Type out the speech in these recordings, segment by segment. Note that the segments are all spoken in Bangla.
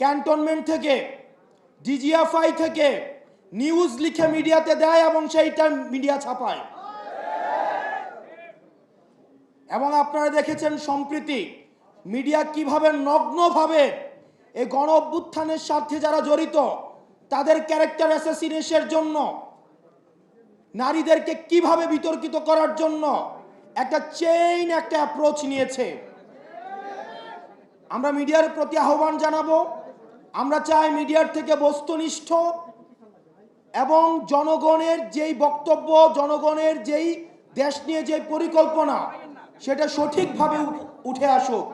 ক্যান্টনমেন্ট থেকে, ডিজিএফআই থেকে নিউজ লিখে মিডিয়াতে দেয় এবং সেইটা মিডিয়া ছাপায়। এবং আপনারা দেখেছেন সম্প্রীতি, মিডিয়া কীভাবে নগ্নভাবে এই গণ অভ্যুত্থানের স্বার্থে যারা জড়িত, তাদের ক্যারেক্টার অ্যাসাসিনেশনের জন্য, নারীদেরকে কীভাবে বিতর্কিত করার জন্য একটা চেইন একটা অ্যাপ্রোচ নিয়েছে। আমরা মিডিয়ার প্রতি আহ্বান জানাব। আমরা চাই মিডিয়ার থেকে বস্তুনিষ্ঠ এবং জনগণের যেই বক্তব্য, জনগণের যেই দেশ নিয়ে যে পরিকল্পনা, সেটা সঠিকভাবে উঠে আসুক।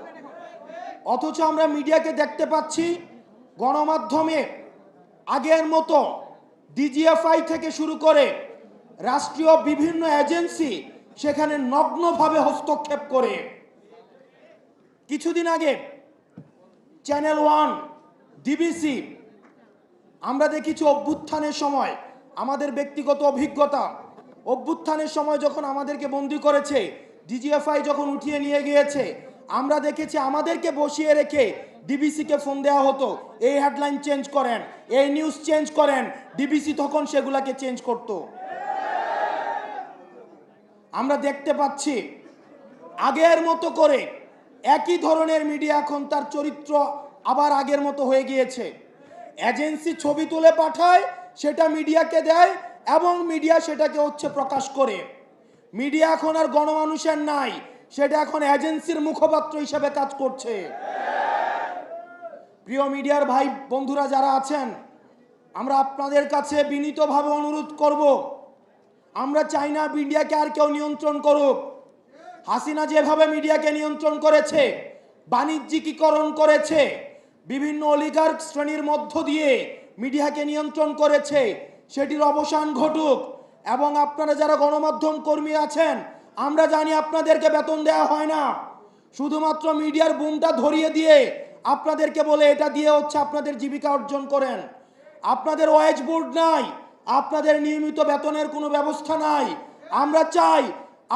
অথচ আমরা মিডিয়াকে দেখতে পাচ্ছি গণমাধ্যমে আগের মতো ডিজিএফআই থেকে শুরু করে রাষ্ট্রীয় বিভিন্ন এজেন্সি সেখানে নগ্নভাবে হস্তক্ষেপ করে। কিছুদিন আগে চ্যানেল ওয়ান ডিবিসি, আমরা দেখেছি অভ্যুত্থানের সময় আমাদের ব্যক্তিগত অভিজ্ঞতা। অভ্যুত্থানের সময় যখন আমাদেরকে বন্দি করেছে, ডিজিএফআই যখন উঠিয়ে নিয়ে গিয়েছে, আমরা দেখেছি আমাদেরকে বসিয়ে রেখে ডিবিসিকে ফোন দেওয়া হতো, এই হেডলাইন চেঞ্জ করেন, এই নিউজ চেঞ্জ করেন, ডিবিসি তখন সেগুলাকে চেঞ্জ করতো। আমরা দেখতে পাচ্ছি, আগের মতো করে একই ধরনের মিডিয়া এখন তার চরিত্র আবার আগের মতো হয়ে গিয়েছে। এজেন্সি ছবি তুলে পাঠায়, সেটা মিডিয়াকে দেয় এবং মিডিয়া সেটাকে হচ্ছে প্রকাশ করে। মিডিয়া এখন আর গণমানুষের নাই, সেটা এখন এজেন্সির মুখপাত্র হিসেবে কাজ করছে। প্রিয় মিডিয়ার ভাই বন্ধুরা যারা আছেন, আমরা আপনাদের কাছে বিনীতভাবে অনুরোধ করব, আমরা চাই না মিডিয়াকে আর কেউ নিয়ন্ত্রণ করুক। হাসিনা যেভাবে মিডিয়াকে নিয়ন্ত্রণ করেছে, বাণিজ্যিকীকরণ করেছে বিভিন্ন অলিগার্ক শ্রেণির মধ্য দিয়ে মিডিয়াকে নিয়ন্ত্রণ করেছে, সেটির অবসান ঘটুক। এবং আপনারা যারা গণমাধ্যম কর্মী আছেন, আমরা জানি আপনাদেরকে বেতন দেওয়া হয় না। শুধুমাত্র মিডিয়ার বুমটা ধরিয়ে দিয়ে আপনাদেরকে বলে এটা দিয়ে হচ্ছে আপনাদের জীবিকা অর্জন করেন। আপনাদের ওয়েজ বোর্ড নাই, আপনাদের নিয়মিত বেতনের কোনো ব্যবস্থা নাই। আমরা চাই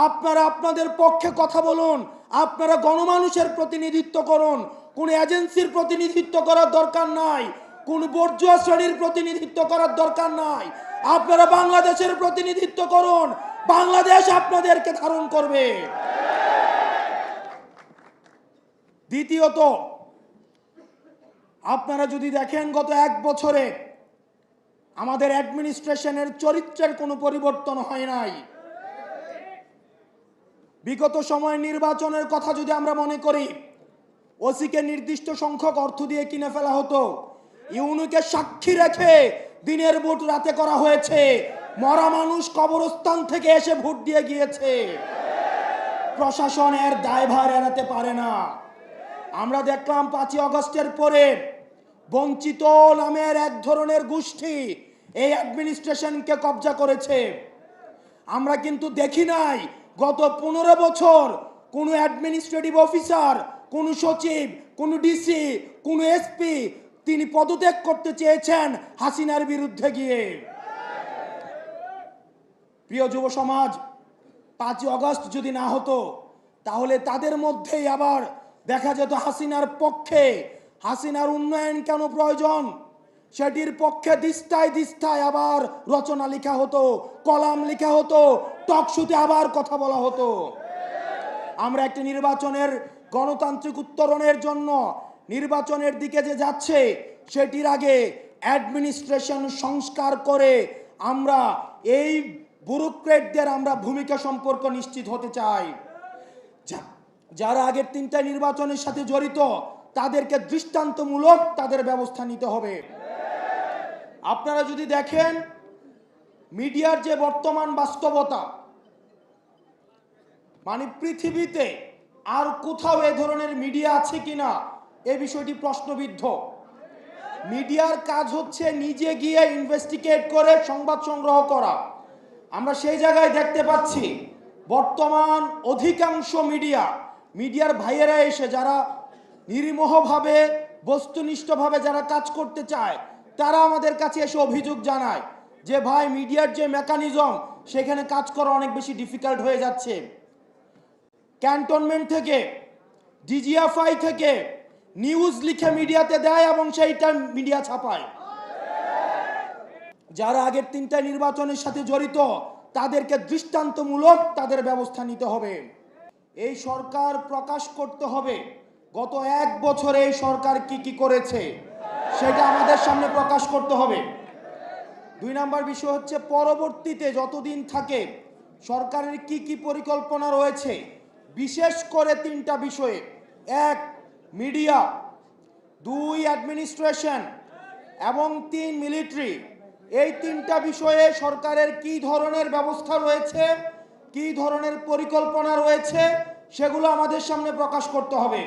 আপনারা আপনাদের পক্ষে কথা বলুন, আপনারা গণমানুষের প্রতিনিধিত্ব করুন কোন এজেন্সির প্রতিনিধিত্ব করার দরকার নাই, কোন বর্জুয়া শ্রেণির প্রতিনিধিত্ব করার দরকার নাই। আপনারা বাংলাদেশের প্রতিনিধিত্ব করুন, বাংলাদেশ আপনাদেরকে ধারণ করবে। দ্বিতীয়ত, আপনারা যদি দেখেন গত এক বছরে আমাদের অ্যাডমিনিস্ট্রেশনের চরিত্রের কোনো পরিবর্তন হয় নাই। বিগত সময় নির্বাচনের কথা যদি আমরা মনে করি ওসিকে নির্দিষ্ট সংখ্যক অর্থ দিয়ে কিনে ফেলা হতো। ইউনুকে সাক্ষী রেখে দিনের ভোট রাতে করা হয়েছে। মরা মানুষ কবরস্থান থেকে এসে ভোট দিয়ে গিয়েছে। প্রশাসনের দায়ভার এড়াতে পারে না। আমরা দেখলাম পাঁচই অগস্টের পরে বঞ্চিত নামের এক ধরনের গোষ্ঠী এই অ্যাডমিনিস্ট্রেশনকে কবজা করেছে। আমরা কিন্তু দেখি নাই, গত পনেরো বছর কোনো অ্যাডমিনিস্ট্রেটিভ অফিসার কোনো সচিব, কোনো ডিসি, কোনো এসপি তিনি পদত্যাগ করতে চেয়েছেন হাসিনার বিরুদ্ধে গিয়ে। প্রিয় যুব সমাজ, পাঁচই অগস্ট যদি না হতো, তাহলে তাদের মধ্যেই আবার দেখা যেত হাসিনার পক্ষে। হাসিনার উন্নয়ন কেন প্রয়োজন? সেটির পক্ষে দিস্তায় দিস্তায় আবার রচনা লেখা হতো, কলাম লেখা হতো, টকশুতে আবার কথা বলা হতো। আমরা একটি নির্বাচনের গণতান্ত্রিক উত্তরণের জন্য নির্বাচনের দিকে যে যাচ্ছে, সেটির আগে অ্যাডমিনিস্ট্রেশন সংস্কার করে আমরা এই ব্যুরোক্রেটদের আমরা ভূমিকা সম্পর্ক নিশ্চিত হতে চাই। যারা আগের তিনটা নির্বাচনের সাথে জড়িত, তাদেরকে দৃষ্টান্তমূলক তাদের ব্যবস্থা নিতে হবে। আপনারা যদি দেখেন, মিডিয়ার যে বর্তমান বাস্তবতা মানে পৃথিবীতে আর কোথাও এ ধরনের মিডিয়া আছে কিনা? এ বিষয়টি প্রশ্নবিদ্ধ। মিডিয়ার কাজ হচ্ছে নিজে গিয়ে ইনভেস্টিগেট করে সংবাদ সংগ্রহ করা। আমরা সেই জায়গায় দেখতে পাচ্ছি, বর্তমান অধিকাংশ মিডিয়া, মিডিয়ার ভাইয়েরা এসে যারা নির্মোহভাবে, বস্তুনিষ্ঠভাবে যারা কাজ করতে চায়, তারা আমাদের কাছে এসে অভিযোগ জানায় যে, ভাই, মিডিয়ার যে মেকানিজম সেখানে কাজ করা অনেক বেশি ডিফিকাল্ট হয়ে যাচ্ছে। ক্যান্টনমেন্ট থেকে, ডিজিএফআই থেকে নিউজ লিখে মিডিয়াতে দেয় এবং সেইটা মিডিয়া ছাপায়। যারা আগের তিনটা নির্বাচনের সাথে জড়িত, তাদেরকে দৃষ্টান্তমূলক তাদের ব্যবস্থা নিতে হবে। এই সরকার প্রকাশ করতে হবে, গত এক বছরে এই সরকার কি কি করেছে, সেটা আমাদের সামনে প্রকাশ করতে হবে। দুই নাম্বার বিষয় হচ্ছে, পরবর্তীতে যতদিন থাকে, সরকারের কি কি পরিকল্পনা রয়েছে বিশেষ করে তিনটা বিষয়ে। এক, মিডিয়া। দুই অ্যাডমিনিস্ট্রেশন এবং তিন মিলিটারি এই তিনটা বিষয়ে সরকারের কি ধরনের ব্যবস্থা রয়েছে, কি ধরনের পরিকল্পনা রয়েছে, সেগুলো আমাদের সামনে প্রকাশ করতে হবে।